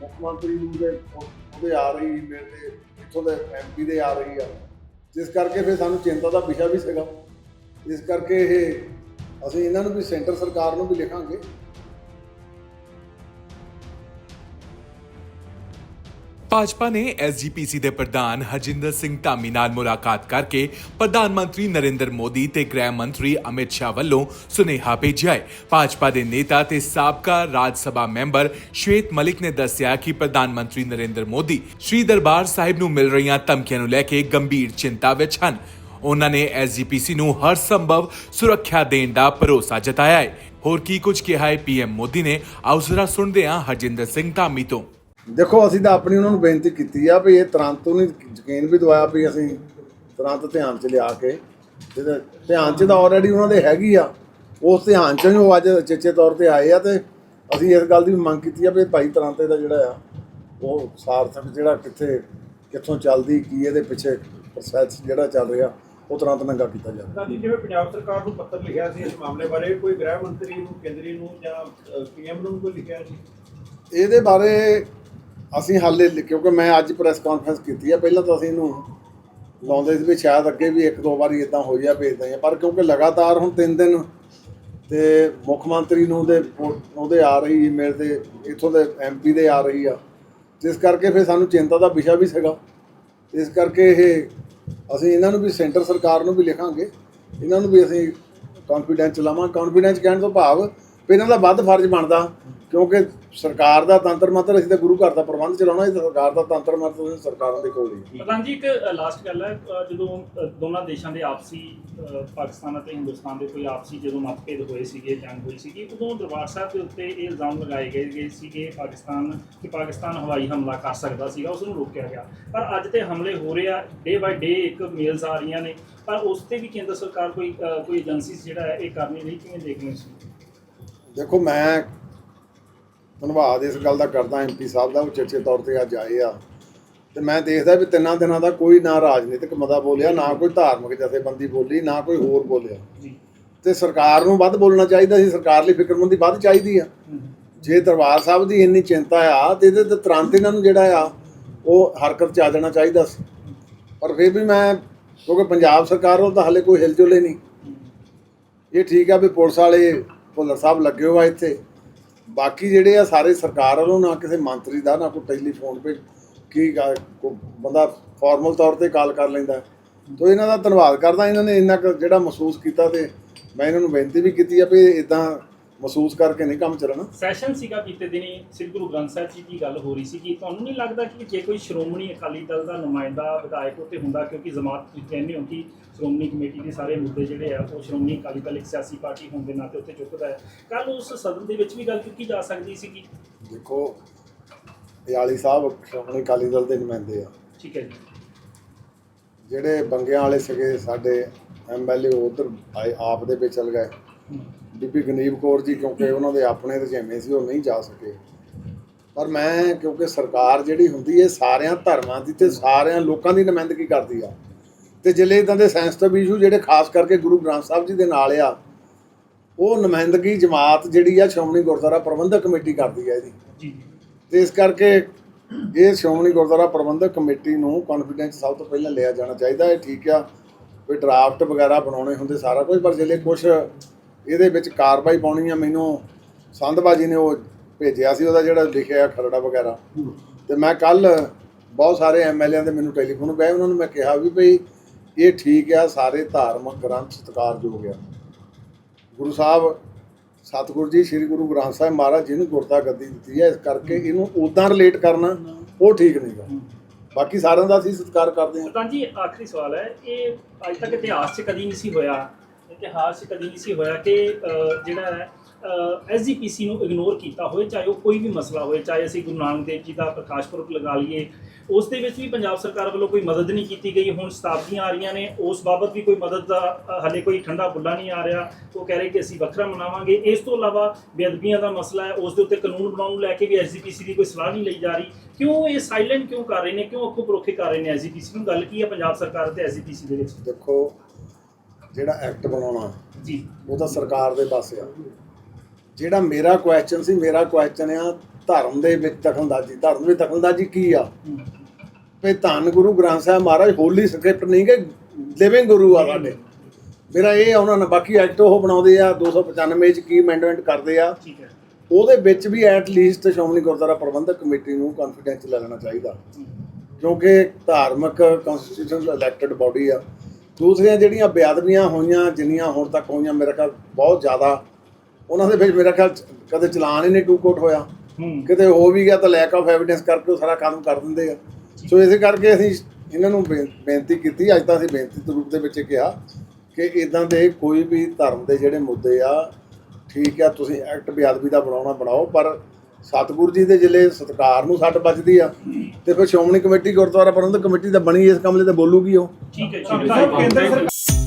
ਮੁੱਖ ਮੰਤਰੀ ਨੂੰ ਦੇ ਉਹਦੇ ਆ ਰਹੀ ਈਮੇਲ ਤੇ ਇੱਥੋਂ ਦੇ ਐਮਪੀ ਦੇ ਆ ਰਹੀ ਆ। ਜਿਸ ਕਰਕੇ ਫਿਰ ਸਾਨੂੰ ਚਿੰਤਾ ਦਾ ਵਿਸ਼ਾ ਵੀ ਸੀਗਾ। ਇਸ ਕਰਕੇ ਇਹ ਅਸੀਂ ਇਹਨਾਂ ਨੂੰ ਵੀ, ਸੈਂਟਰ ਸਰਕਾਰ ਨੂੰ ਵੀ ਲਿਖਾਂਗੇ। ਭਾਜਪਾ ਨੇ ਐਸਜੀਪੀਸੀ ਦੇ ਪ੍ਰਧਾਨ ਹਰਜਿੰਦਰ ਸਿੰਘ ਧਾਮੀ ਨਾਲ ਮੁਲਾਕਾਤ ਕਰਕੇ ਪ੍ਰਧਾਨ ਮੰਤਰੀ ਨਰਿੰਦਰ ਮੋਦੀ ਤੇ ਗ੍ਰਹਿ ਮੰਤਰੀ ਅਮਿਤ ਸ਼ਾਹ ਵੱਲੋਂ ਸੁਨੇਹਾ ਭੇਜਿਆ ਹੈ। ਭਾਜਪਾ ਦੇ ਨੇਤਾ ਤੇ ਸਾਬਕਾ ਰਾਜ ਸਭਾ ਮੈਂਬਰ ਸ਼ਵੇਤ ਮਲਿਕ ਨੇ ਦੱਸਿਆ ਕਿ ਪ੍ਰਧਾਨ ਮੰਤਰੀ ਨਰਿੰਦਰ ਮੋਦੀ ਸ੍ਰੀ ਦਰਬਾਰ ਸਾਹਿਬ ਨੂੰ ਮਿਲ ਰਹੀਆਂ ਧਮਕੀਆਂ ਨੂੰ ਲੈ ਕੇ ਗੰਭੀਰ ਚਿੰਤਾ ਵਿੱਚ ਹਨ। ਉਹਨਾਂ ਨੇ ਐਸਜੀਪੀਸੀ ਨੂੰ ਹਰ ਸੰਭਵ ਸੁਰੱਖਿਆ ਦੇਣ ਦਾ ਭਰੋਸਾ ਜਤਾਇਆ ਹੈ। ਹੋਰ ਕੀ ਕੁਝ ਕਿਹਾ ਹੈ ਪੀਐਮ ਮੋਦੀ ਨੇ। ਆਓ ਜ਼ਰਾ ਸੁਣਦੇ ਹਾਂ ਹਰਜਿੰਦਰ ਸਿੰਘ ਧਾਮੀ ਤੋਂ। ਦੇਖੋ ਅਸੀਂ ਤਾਂ ਆਪਣੀ ਉਹਨਾਂ ਨੂੰ ਬੇਨਤੀ ਕੀਤੀ ਆ ਵੀ ਇਹ ਤੁਰੰਤ ਉਹਨੇ ਯਕੀਨ ਵੀ ਦਵਾਇਆ ਵੀ ਅਸੀਂ ਤੁਰੰਤ ਧਿਆਨ 'ਚ ਲਿਆ ਕੇ ਜਿਹਦੇ ਧਿਆਨ 'ਚ ਤਾਂ ਆਲਰੇਡੀ ਉਹਨਾਂ ਦੇ ਹੈਗੀ ਆ। ਉਸ ਧਿਆਨ 'ਚ ਹੀ ਉਹ ਅੱਜ ਚੇਚੇ ਤੌਰ ਤੇ ਆਏ ਆ ਤੇ ਅਸੀਂ ਇਸ ਗੱਲ ਦੀ ਵੀ ਮੰਗ ਕੀਤੀ ਆ ਵੀ ਭਾਈ ਤੁਰੰਤ ਇਹਦਾ ਜਿਹੜਾ ਆ ਉਹ ਸਾਰਥਕ ਜਿਹੜਾ ਕਿੱਥੇ ਕਿੱਥੋਂ ਚੱਲਦੀ ਕੀ ਇਹਦੇ ਪਿੱਛੇ ਪ੍ਰੋਸੈਸ ਜਿਹੜਾ ਚੱਲ ਰਿਹਾ ਉਹ ਤੁਰੰਤ ਨੰਗਾ ਕੀਤਾ ਜਾਵੇ। ਗਾਂਧੀ ਜਿਵੇਂ ਪੰਜਾਬ ਸਰਕਾਰ ਨੂੰ ਪੱਤਰ ਲਿਖਿਆ ਸੀ ਇਸ ਮਾਮਲੇ ਬਾਰੇ ਕੋਈ ਗ੍ਰਹਿ ਮੰਤਰੀ ਨੂੰ ਕੇਂਦਰੀ ਨੂੰ ਜਾਂ ਪੀਐਮ ਨੂੰ ਕੋਈ ਲਿਖਿਆ ਸੀ? ਇਹਦੇ ਬਾਰੇ ਅਸੀਂ ਹਾਲੇ ਲਿ- ਕਿਉਂਕਿ ਮੈਂ ਅੱਜ ਪ੍ਰੈਸ ਕਾਨਫਰੰਸ ਕੀਤੀ ਆ, ਪਹਿਲਾਂ ਤਾਂ ਅਸੀਂ ਇਹਨੂੰ ਲਾਉਂਦੇ ਸੀ ਵੀ ਸ਼ਾਇਦ ਅੱਗੇ ਵੀ ਇੱਕ ਦੋ ਵਾਰੀ ਇਦਾਂ ਹੋ ਜਾ ਭੇਜਦੇ ਆ। ਪਰ ਕਿਉਂਕਿ ਲਗਾਤਾਰ ਹੁਣ ਤਿੰਨ ਦਿਨ ਤੇ ਮੁੱਖ ਮੰਤਰੀ ਨੂੰ ਦੇ ਉਹਦੇ ਆ ਰਹੀ ਈਮੇਲ ਤੇ, ਇੱਥੋਂ ਦੇ ਐਮਪੀ ਦੇ ਆ ਰਹੀ ਆ। ਜਿਸ ਕਰਕੇ ਫਿਰ ਸਾਨੂੰ ਚਿੰਤਾ ਦਾ ਵਿਸ਼ਾ ਵੀ ਸੀਗਾ। ਇਸ ਕਰਕੇ ਇਹ ਅਸੀਂ ਇਹਨਾਂ ਨੂੰ ਵੀ ਸੈਂਟਰ ਸਰਕਾਰ ਨੂੰ ਵੀ ਲਿਖਾਂਗੇ। ਇਹਨਾਂ ਨੂੰ ਵੀ ਅਸੀਂ ਕੌਨਫੀਡੈਂਸ ਲਾਵਾਂ। ਕੌਨਫੀਡੈਂਸ ਕਹਿਣ ਤੋਂ ਭਾਵ ਵੀ ਇਹਨਾਂ ਦਾ ਵੱਧ ਫਰਜ਼ ਬਣਦਾ। ਕਿਉਂਕਿ ਸਰਕਾਰ ਦਾ ਤੰਤਰ ਮੰਤਰ ਅਸੀਂ ਤਾਂ ਗੁਰੂ ਘਰ ਦਾ ਪ੍ਰਬੰਧ ਚਲਾਉਣਾ ਇਹ ਸਰਕਾਰ ਦਾ ਤੰਤਰ ਮੰਤਰ ਸਰਕਾਰਾਂ ਦੇ ਕੋਲ ਹੀ ਪ੍ਰਧਾਨ ਜੀ ਇੱਕ ਲਾਸਟ ਗੱਲ ਹੈ ਜਦੋਂ ਦੋਨਾਂ ਦੇਸ਼ਾਂ ਦੇ ਆਪਸੀ ਪਾਕਿਸਤਾਨ ਅਤੇ ਹਿੰਦੁਸਤਾਨ ਦੇ ਕੋਈ ਆਪਸੀ ਜਦੋਂ ਮਤਭੇਦ ਹੋਏ ਸੀਗੇ ਜੰਗ ਹੋਈ ਸੀਗੀ ਉਦੋਂ ਦਰਬਾਰ ਸਾਹਿਬ ਦੇ ਉੱਤੇ ਇਹ ਇਲਜ਼ਾਮ ਲਗਾਏ ਗਏ ਗਏ ਸੀਗੇ ਪਾਕਿਸਤਾਨ ਕਿ ਪਾਕਿਸਤਾਨ ਹਵਾਈ ਹਮਲਾ ਕਰ ਸਕਦਾ ਸੀਗਾ ਉਸ ਨੂੰ ਰੋਕਿਆ ਗਿਆ। ਪਰ ਅੱਜ ਤੇ ਹਮਲੇ ਹੋ ਰਹੇ ਆ ਡੇ ਬਾਈ ਡੇ ਇੱਕ ਮੇਲਸ ਆ ਰਹੀਆਂ ਨੇ ਪਰ ਉਸ ਤੇ ਵੀ ਕੇਂਦਰ ਸਰਕਾਰ ਕੋਈ ਕੋਈ ਏਜੰਸੀ ਜਿਹੜਾ ਹੈ ਇਹ ਕਰ ਨਹੀਂ ਕਿਵੇਂ ਦੇਖਦੇ ਹੋ ਤੁਸੀਂ? ਦੇਖੋ ਮੈਂ ਧੰਨਵਾਦ ਇਸ ਗੱਲ ਦਾ ਕਰਦਾ ਐਮਪੀ ਸਾਹਿਬ ਦਾ ਉਹ ਚੇਚੇ ਤੌਰ ਤੇ ਅੱਜ ਆਏ ਆ। ਤੇ ਮੈਂ ਦੇਖਦਾ ਵੀ ਤਿੰਨਾਂ ਦਿਨਾਂ ਦਾ ਕੋਈ ਨਾ ਰਾਜਨੀਤਿਕ ਮਤਾ ਬੋਲਿਆ ਨਾ ਕੋਈ ਧਾਰਮਿਕ ਜਥੇਬੰਦੀ ਬੋਲੀ ਨਾ ਕੋਈ ਹੋਰ ਬੋਲਿਆ। ਤੇ ਸਰਕਾਰ ਨੂੰ ਵੱਧ ਬੋਲਣਾ ਚਾਹੀਦਾ ਸੀ ਸਰਕਾਰ ਲਈ ਫਿਕਰਮੰਦੀ ਵੱਧ ਚਾਹੀਦੀ ਆ। ਜੇ ਦਰਬਾਰ ਸਾਹਿਬ ਦੀ ਇੰਨੀ ਚਿੰਤਾ ਆ ਤੇ ਇਹਦੇ ਤੇ ਤੁਰੰਤ ਇਹਨਾਂ ਨੂੰ ਜਿਹੜਾ ਆ ਉਹ ਹਰਕਤ ਚ ਆ ਜਾਣਾ ਚਾਹੀਦਾ ਸੀ। ਪਰ ਫਿਰ ਵੀ ਮੈਂ ਕਿਉਂਕਿ ਪੰਜਾਬ ਸਰਕਾਰ ਵੱਲ ਤਾਂ ਹਲੇ ਕੋਈ ਹਿਲਜੁਲ ਨਹੀਂ। ਇਹ ਠੀਕ ਆ ਵੀ ਪੁਲਿਸ ਵਾਲੇ ਭੁੱਲਰ ਸਾਹਿਬ ਲੱਗੇ ਹੋਆ ਇੱਥੇ। ਬਾਕੀ ਜਿਹੜੇ ਆ ਸਾਰੇ ਸਰਕਾਰ ਵੱਲੋਂ, ਨਾ ਕਿਸੇ ਮੰਤਰੀ ਦਾ, ਨਾ ਕੋਈ ਟੈਲੀਫੋਨ 'ਤੇ ਕੀ ਕੋ- ਬੰਦਾ ਫਾਰਮਲ ਤੌਰ ਤੇ ਕਾਲ ਕਰ ਲੈਂਦਾ। ਤੋ ਇਹਨਾਂ ਦਾ ਧੰਨਵਾਦ ਕਰਦਾ, ਇਹਨਾਂ ਨੇ ਇੰਨਾ ਕੁ ਜਿਹੜਾ ਮਹਿਸੂਸ ਕੀਤਾ ਤੇ ਮੈਂ ਇਹਨਾਂ ਨੂੰ ਬੇਨਤੀ ਵੀ ਕੀਤੀ ਆ ਵੀ ਇਦਾਂ ਮਹਿਸੂਸ ਕਰਕੇ ਨਹੀਂ ਕੰਮ ਚੱਲਣਾ। ਸੈਸ਼ਨ ਸੀਗਾ ਬੀਤੇ ਦਿਨੀ ਸ੍ਰੀ ਗੁਰੂ ਗ੍ਰੰਥ ਸਾਹਿਬ ਜੀ ਦੀ ਗੱਲ ਹੋ ਰਹੀ ਸੀ ਕਿ ਤੁਹਾਨੂੰ ਨਹੀਂ ਲੱਗਦਾ ਕਿ ਜੇ ਕੋਈ ਸ਼੍ਰੋਮਣੀ ਅਕਾਲੀ ਦਲ ਦਾ ਨੁਮਾਇੰਦਾ ਵਿਧਾਇਕ ਉੱਤੇ ਹੁੰਦਾ ਕਿਉਂਕਿ ਜਮਾਤ ਤੁਸੀਂ ਕਹਿੰਦੇ ਹੋ ਕਿ ਸ਼੍ਰੋਮਣੀ ਕਮੇਟੀ ਦੇ ਸਾਰੇ ਮੁੱਦੇ ਜਿਹੜੇ ਆ ਉਹ ਸ਼੍ਰੋਮਣੀ ਅਕਾਲੀ ਦਲ ਇੱਕ ਸਿਆਸੀ ਪਾਰਟੀ ਹੋਣ ਦੇ ਨਾਤੇ ਉੱਤੇ ਚੁੱਕਦਾ ਹੈ। ਕੱਲ ਉਸ ਸਦਨ ਦੇ ਵਿੱਚ ਵੀ ਗੱਲ ਕੀਤੀ ਜਾ ਸਕਦੀ ਸੀ ਕਿ ਦੇਖੋ ਯਾਲੀ ਸਾਹਿਬ ਸ਼੍ਰੋਮਣੀ ਅਕਾਲੀ ਦਲ ਦੇ ਨੁਮਾਇੰਦੇ ਆ। ਠੀਕ ਹੈ ਜੀ। ਜਿਹੜੇ ਬੰਗਿਆਂ ਵਾਲੇ ਸੀਗੇ ਸਾਡੇ ਐਮਐਲਏ ਉਧਰ ਆਪ ਦੇ ਵਿੱਚ ਚਲ ਗਏ। ਬੀਬੀ ਗਨੀਬ ਕੌਰ ਜੀ ਕਿਉਂਕਿ ਉਹਨਾਂ ਦੇ ਆਪਣੇ ਰੁਝੇਵੇਂ ਸੀ ਉਹ ਨਹੀਂ ਜਾ ਸਕੇ। ਪਰ ਮੈਂ ਕਿਉਂਕਿ ਸਰਕਾਰ ਜਿਹੜੀ ਹੁੰਦੀ ਹੈ ਸਾਰਿਆਂ ਧਰਮਾਂ ਦੀ ਤੇ ਸਾਰਿਆਂ ਲੋਕਾਂ ਦੀ ਨੁਮਾਇੰਦਗੀ ਕਰਦੀ ਆ। ਤੇ ਜਿਹੜੇ ਇਦਾਂ ਦੇ ਸੈਂਸਿਟਿਵ ਇਸ਼ੂ ਜਿਹੜੇ ਖਾਸ ਕਰਕੇ ਗੁਰੂ ਗ੍ਰੰਥ ਸਾਹਿਬ ਜੀ ਦੇ ਨਾਲ ਆ ਉਹ ਨੁਮਾਇੰਦਗੀ ਜਮਾਤ ਜਿਹੜੀ ਆ ਸ਼੍ਰੋਮਣੀ ਗੁਰਦੁਆਰਾ ਪ੍ਰਬੰਧਕ ਕਮੇਟੀ ਕਰਦੀ ਆ ਇਹਦੀ। ਜੀ। ਤੇ ਇਸ ਕਰਕੇ ਇਹ ਸ਼੍ਰੋਮਣੀ ਗੁਰਦੁਆਰਾ ਪ੍ਰਬੰਧਕ ਕਮੇਟੀ ਨੂੰ ਕੌਨਫੀਡੈਂਸ ਸਭ ਤੋਂ ਪਹਿਲਾਂ ਲਿਆ ਜਾਣਾ ਚਾਹੀਦਾ। ਇਹ ਠੀਕ ਆ ਕੋਈ ਡਰਾਫਟ ਵਗੈਰਾ ਬਣਾਉਣੇ ਹੁੰਦੇ ਸਾਰਾ ਕੁਝ ਪਰ ਜਿਹੜੇ ਕੁਝ ਇਹਦੇ ਵਿੱਚ ਕਾਰਵਾਈ ਪਾਉਣੀ ਆ ਮੈਨੂੰ ਸੰਧਬਾਜੀ ਨੇ ਉਹ ਭੇਜਿਆ ਸੀ ਉਹਦਾ ਜਿਹੜਾ ਲਿਖਿਆ ਖਰੜਾ ਵਗੈਰਾ। ਤੇ ਮੈਂ ਕੱਲ ਬਹੁਤ ਸਾਰੇ ਐਮਐਲਏਆਂ ਦੇ ਮੈਨੂੰ ਟੈਲੀਫੋਨ ਪਏ ਉਹਨਾਂ ਨੂੰ ਮੈਂ ਕਿਹਾ ਵੀ ਭਈ ਇਹ ਠੀਕ ਆ ਸਾਰੇ ਧਾਰਮਿਕ ਗ੍ਰੰਥ ਸਤਿਕਾਰਯੋਗ ਆ। ਗੁਰੂ ਸਾਹਿਬ ਸਤਿਗੁਰੂ ਜੀ ਸ੍ਰੀ ਗੁਰੂ ਗ੍ਰੰਥ ਸਾਹਿਬ ਮਹਾਰਾਜ ਜੀ ਨੂੰ ਗੁਰਤਾ ਗੱਦੀ ਦਿੱਤੀ ਹੈ ਇਸ ਕਰਕੇ ਇਹਨੂੰ ਉਦਾਂ ਰਿਲੇਟ ਕਰਨਾ ਉਹ ਠੀਕ ਨਹੀਂਗਾ। ਬਾਕੀ ਸਾਰਿਆਂ ਦਾ ਅਸੀਂ ਸਤਿਕਾਰ ਕਰਦੇ ਹਾਂ। ਪ੍ਰਧਾਨ ਜੀ ਆਖਰੀ ਸਵਾਲ ਹੈ ਇਹ ਅੱਜ ਤੱਕ ਇਤਿਹਾਸ 'ਚ ਕਦੀ ਨਹੀਂ ਸੀ ਹੋਇਆ ਇਤਿਹਾਸ 'ਚ ਕਦੀ ਨਹੀਂ ਸੀ ਹੋਇਆ ਕਿ ਜਿਹੜਾ ਹੈ ਐਸਜੀਪੀਸੀ ਨੂੰ ਇਗਨੋਰ ਕੀਤਾ ਹੋਵੇ ਚਾਹੇ ਉਹ ਕੋਈ ਵੀ ਮਸਲਾ ਹੋਵੇ ਚਾਹੇ ਅਸੀਂ ਗੁਰੂ ਨਾਨਕ ਦੇਵ ਜੀ ਦਾ ਪ੍ਰਕਾਸ਼ ਪੁਰਬ ਲਗਾ ਲਈਏ ਉਸ ਦੇ ਵਿੱਚ ਵੀ ਪੰਜਾਬ ਸਰਕਾਰ ਵੱਲੋਂ ਕੋਈ ਮਦਦ ਨਹੀਂ ਕੀਤੀ ਗਈ। ਹੁਣ ਸ਼ਤਾਬਦੀਆਂ ਆ ਰਹੀਆਂ ਨੇ ਉਸ ਬਾਬਤ ਵੀ ਕੋਈ ਮਦਦ ਦਾ ਅ, ਹਲੇ ਕੋਈ ਠੰਡਾ ਬੁੱਲਾ ਨਹੀਂ ਆ ਰਿਹਾ। ਉਹ ਕਹਿ ਰਹੇ ਕਿ ਅਸੀਂ ਵੱਖਰਾ ਮਨਾਵਾਂਗੇ। ਇਸ ਤੋਂ ਇਲਾਵਾ ਬੇਅਦਬੀਆਂ ਦਾ ਮਸਲਾ ਹੈ ਉਸ ਦੇ ਉੱਤੇ ਕਾਨੂੰਨ ਬਣਾਉਣ ਨੂੰ ਲੈ ਕੇ ਵੀ ਐਸਜੀਪੀਸੀ ਦੀ ਕੋਈ ਸਲਾਹ ਨਹੀਂ ਲਈ ਜਾ ਰਹੀ। ਕਿਉਂ ਇਹ ਸਾਇਲੈਂਟ ਕਿਉਂ ਕਰ ਰਹੇ ਨੇ? ਕਿਉਂ ਅੱਖੋਂ ਪਰੋਖੇ ਕਰ ਰਹੇ ਨੇ ਐਸਜੀਪੀਸੀ ਨੂੰ ਗੱਲ ਕੀ ਹੈ ਪੰਜਾਬ ਸਰਕਾਰ ਤੇ ਐਸਜੀਪੀਸੀ ਦੇ ਵਿੱਚ? ਦੇਖੋ ਜਿਹੜਾ ਐਕਟ ਬਣਾਉਣਾ ਜੀ। ਉਹ ਤਾਂ ਸਰਕਾਰ ਦੇ ਪਾਸੇ ਆ। ਜਿਹੜਾ ਮੇਰਾ ਕੁਐਸਚਨ ਸੀ ਮੇਰਾ ਕੁਐਸਚਨ ਆ ਧਰਮ ਦੇ ਵਿੱਚ ਦਖਲਅੰਦਾਜ਼ੀ। ਧਰਮ ਵਿੱਚ ਦਖਲਅੰਦਾਜ਼ੀ ਕੀ ਆ। ਵੀ ਧੰਨ ਗੁਰੂ ਗ੍ਰੰਥ ਸਾਹਿਬ ਮਹਾਰਾਜ ਹੋਲੀ ਸਕ੍ਰਿਪਟ ਨਹੀਂ ਕਿ ਲਿਵਿੰਗ ਗੁਰੂ ਆ ਸਾਡੇ। ਮੇਰਾ ਇਹ ਆ ਉਹਨਾਂ ਨੇ ਬਾਕੀ ਐਕਟ ਉਹ ਬਣਾਉਂਦੇ ਆ 295 ਚ ਕੀ ਅਮੈਂਡਮੈਂਟ ਕਰਦੇ ਆ। ਠੀਕ ਹੈ। ਉਹਦੇ ਵਿੱਚ ਵੀ at least Shiromani Gurdwara Prabandhak committee ਨੂੰ ਕੰਫੀਡੈਂਸ ਲੈ ਲੈਣਾ ਚਾਹੀਦਾ। ਕਿਉਂਕਿ ਧਾਰਮਿਕ ਕਨਸਟੀਟਿਊਸ਼ਨ ਇਲੈਕਟਡ ਬਾਡੀ ਆ। ਦੂਸਰੀਆਂ ਜਿਹੜੀਆਂ ਬੇਅਦਬੀਆਂ ਹੋਈਆਂ ਜਿੰਨੀਆਂ ਹੁਣ ਤੱਕ ਹੋਈਆਂ ਮੇਰੇ ਖਿਆਲ ਬਹੁਤ ਜ਼ਿਆਦਾ ਉਹਨਾਂ ਦੇ ਵਿੱਚ ਮੇਰਾ ਖਿਆਲ ਕਦੇ ਚਲਾਨ ਹੀ ਨਹੀਂ ਟੂ ਕੋਟ ਹੋਇਆ। ਕਿਤੇ ਹੋ ਵੀ ਗਿਆ ਤਾਂ ਲੈਕ ਆਫ ਐਵੀਡੈਂਸ ਕਰਕੇ ਉਹ ਸਾਰਾ ਕੰਮ ਕਰ ਦਿੰਦੇ ਆ। ਸੋ ਇਸੇ ਕਰਕੇ ਅਸੀਂ ਇਹਨਾਂ ਨੂੰ ਬੇਨਤੀ ਕੀਤੀ ਅੱਜ ਤਾਂ ਅਸੀਂ ਬੇਨਤੀ ਦੇ ਰੂਪ ਦੇ ਵਿੱਚ ਕਿਹਾ ਕਿ ਇਦਾਂ ਦੇ ਕੋਈ ਵੀ ਧਰਮ ਦੇ ਜਿਹੜੇ ਮੁੱਦੇ ਆ ਠੀਕ ਆ ਤੁਸੀਂ ਐਕਟ ਬੇਅਦਬੀ ਦਾ ਬਣਾਉਣਾ ਬਣਾਓ ਪਰ ਸਤਿਗੁਰੂ ਜੀ ਦੇ ਜ਼ਿਲ੍ਹੇ ਸਤਕਾਰ ਨੂੰ ਸੱਟ ਵੱਜਦੀ ਆ ਤੇ ਫਿਰ ਸ਼੍ਰੋਮਣੀ ਕਮੇਟੀ ਗੁਰਦੁਆਰਾ ਪ੍ਰਬੰਧਕ ਕਮੇਟੀ ਦਾ ਬਣੀ ਇਸ ਕਮਲੇ ਤੇ ਬੋਲੂਗੀ ਉਹ। ਠੀਕ ਹੈ ਠੀਕ